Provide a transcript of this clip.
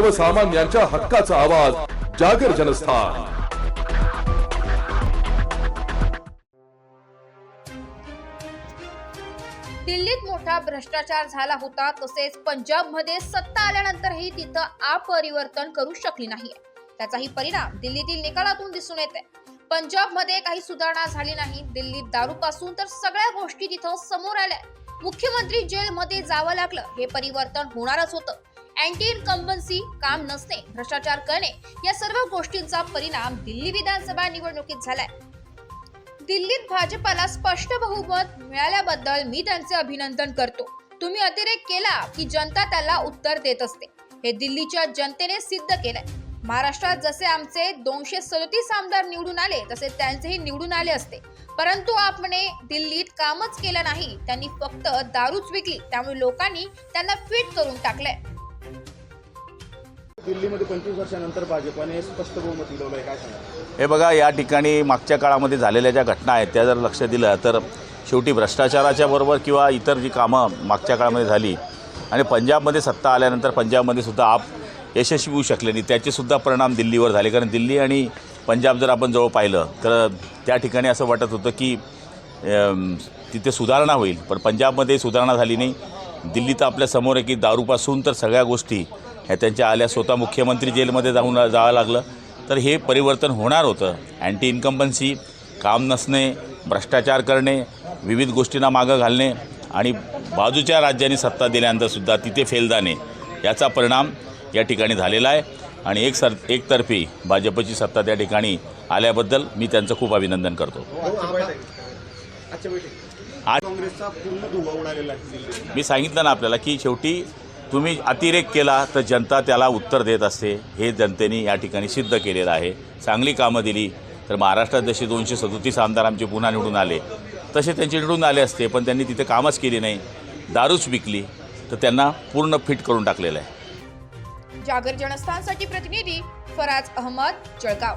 सर्वसामान्यांच्या हक्काचा आवाज जागर जनस्थान. दिल्लीत मोठा भ्रष्टाचार झाला होता तसेच पंजाबमध्ये सत्ता आल्यानंतरही तिथं अपरिवर्तन करू शकली नाही. त्याचाही परिणाम दिल्लीतील निकालातून दिसून येते पंजाबमध्ये काही सुधारणा झाली नाही दिल्लीत दारूपासून तर सगळ्या गोष्टी तिथं समोर आल्या. मुख्यमंत्री जेलमध्ये जावं लागलं हे परिवर्तन होणारच होतं. अँटी इन्कम्बन्सी काम नसणे भ्रष्टाचार करणे या सर्व गोष्टींचा परिणाम दिल्ली विधानसभा निवडणुकीत झालाय. दिल्लीत भाजपाला स्पष्ट बहुमत मिळाल्याबद्दल मी त्यांचे अभिनंदन करतो. तुम्ही अतिरेक केला की जनता त्याला उत्तर देत असते. हे दिल्लीच्या जनतेने सिद्ध केलंय. महाराष्ट्रात जसे आमचे दोनशे सदतीस आमदार निवडून आले तसे त्यांचेही निवडून आले असते. परंतु आपणे दिल्लीत कामच केलं नाही. त्यांनी फक्त दारूच विकली. त्यामुळे लोकांनी त्यांना फिट करून टाकलंय. दिल्लीमध्ये पंचवीस वर्षानंतर भाजपाने स्पष्ट बहुमत मिळवलं आहे काय सांगा हे बघा या ठिकाणी मागच्या काळामध्ये झालेल्या ज्या घटना आहेत त्या जर लक्ष दिलं तर शेवटी भ्रष्टाचाराच्या बरोबर किंवा इतर जी कामं मागच्या काळामध्ये झाली आणि पंजाबमध्ये सत्ता आल्यानंतर पंजाबमध्ये सुद्धा आप यशस्वी होऊ शकले नाही त्याचेसुद्धा परिणाम दिल्लीवर झाले. कारण दिल्ली आणि पंजाब जर आपण जवळ पाहिलं तर त्या ठिकाणी असं वाटत होतं की तिथे सुधारणा होईल. पण पंजाबमध्ये सुधारणा झाली नाही. दिल्ली तर आपल्यासमोर आहे की दारूपासून तर सगळ्या गोष्टी ह्या त्यांच्या आल्या स्वतः मुख्यमंत्री जेलमध्ये जाऊन जावं लागलं. तर हे परिवर्तन होणार होतं. अँटी इन्कम्बन्सी काम नसणे भ्रष्टाचार करणे विविध गोष्टींना मागं घालणे आणि बाजूच्या राज्यांनी सत्ता दिल्यानंतरसुद्धा तिथे फेल जाणे याचा परिणाम या ठिकाणी झालेला आहे. आणि एक सर एकतर्फी भाजपची सत्ता त्या ठिकाणी आल्याबद्दल मी त्यांचं खूप अभिनंदन करतो. आज काँग्रेसचा पूर्ण धुवा उडालेला आहे. दिल्लीत मी सांगितलं ना आपल्याला की शेवटी तुम्ही अतिरेक केला तर जनता त्याला उत्तर देत असते. हे जनतेने या ठिकाणी सिद्ध केलेलं आहे. चांगली कामं दिली तर महाराष्ट्रात जसे दोनशे सदोतीस आमदार आमचे पुन्हा निवडून आले. तसे त्यांचे निवडून आले असते पण त्यांनी तिथे कामच केली नाही. दारूच विकली तर त्यांना पूर्ण फिट करून टाकलेलं आहे. जागर जनस्थानसाठी प्रतिनिधी फराज अहमद जळगाव.